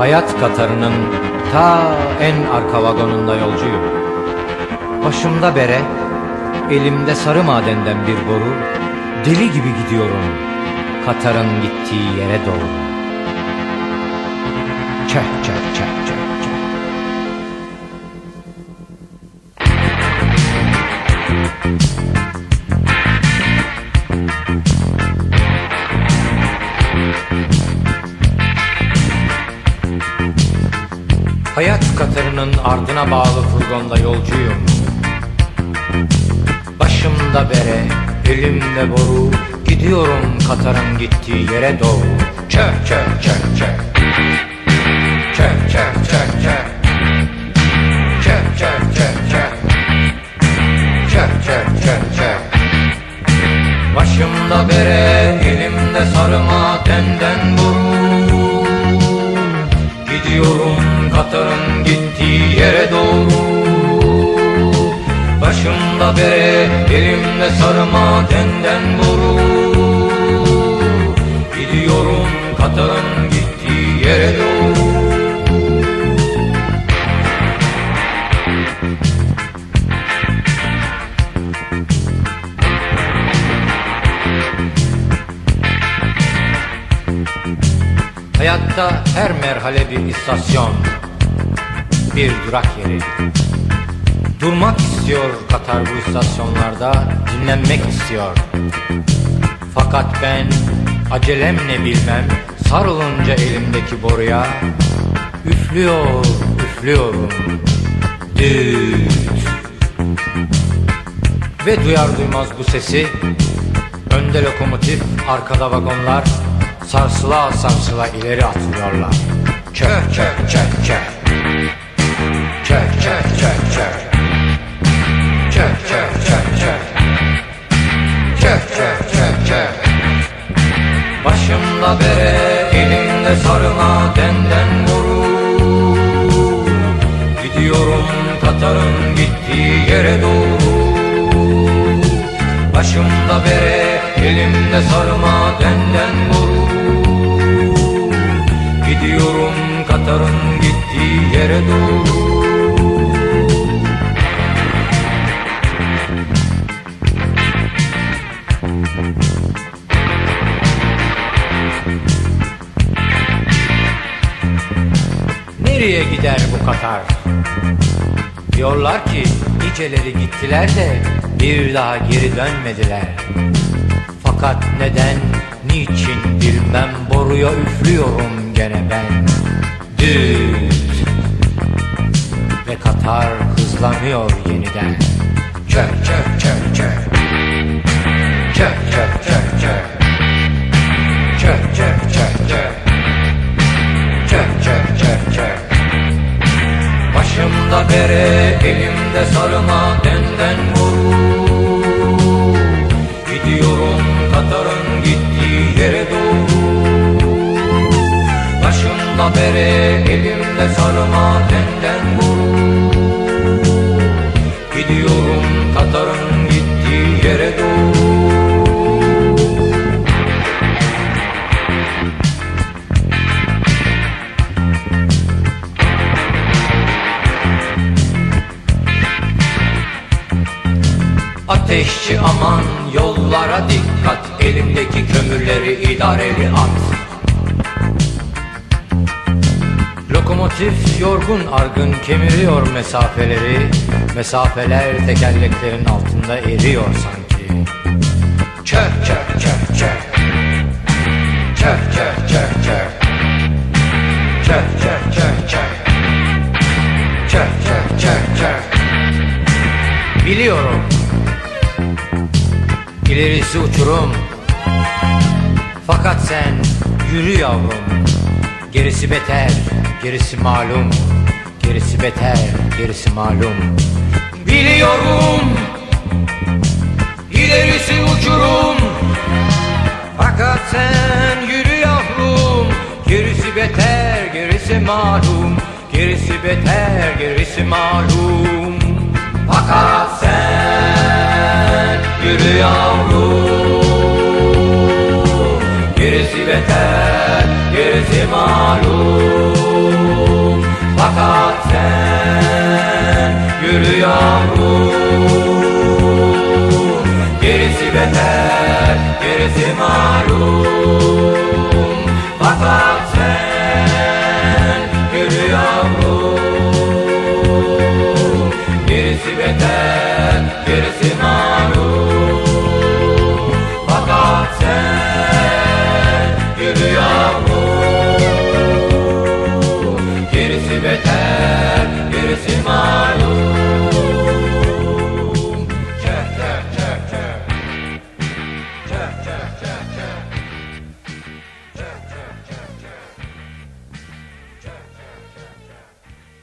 Hayat Katarı'nın ta en arka vagonunda yolcuyum. Başımda bere, elimde sarı madenden bir boru, deli gibi gidiyorum Katar'ın gittiği yere doğru. Çeh çeh çeh Hayat Katarı'nın ardına bağlı furgonda yolcuyum. Başımda bere, elimde boru, gidiyorum Katar'ın gittiği yere doğru. Çök çök çök. Çök çök çök çök. Çök Katar'ın gittiği yere doğru. Başımda bere, elimde sarıma tenden boru. Gidiyorum Katar'ın gittiği yere doğru. Hayatta her merhale bir istasyon, bir durak yeri. Durmak istiyor Katar bu istasyonlarda, dinlenmek istiyor. Fakat ben acelem ne bilmem, sarılınca elimdeki boruya, üflüyor, üflüyorum. Düt. Ve duyar duymaz bu sesi, önde lokomotif, arkada vagonlar, sarsıla sarsıla ileri atılıyorlar. Çök çök çök çök. Başımda bere, elimde sarıma denden boru. Gidiyorum Katar'ın gittiği yere doğru. Başımda bere, elimde sarıma denden boru. Gidiyorum Katar'ın gittiği yere doğru. Nereye gider bu Katar? Diyorlar ki niceleri gittiler de bir daha geri dönmediler. Fakat neden, niçin bilmem boruya üflüyorum gene ben. Düt ve Katar hızlanıyor yeniden. Çök çök çök çök. Başımda bere, elimde sarıma denden boru Gidiyorum Katar'ın gittiği yere doğru. Başımda bere, elimde sarıma denden boru Gidiyorum Katar'ın Ateşçi aman yollara dikkat. Elimdeki kömürleri idareli at. Lokomotif yorgun argın kemiriyor mesafeleri. Mesafeler tekerleklerin altında eriyor sanki. Çök çök çök çök Çök çök çök çök Çök çök çök çök Çök çök çök çök Biliyorum İlerisi uçurum. Fakat sen yürü yavrum. Gerisi beter, gerisi malum. Gerisi beter, gerisi malum. Biliyorum İlerisi uçurum. Fakat sen yürü yavrum. Gerisi beter, gerisi malum. Gerisi beter, gerisi malum. Fakat yürü yavrum. Gerisi beter, gerisi malum. Fakat sen yürü yavrum. Gerisi beter, gerisi malum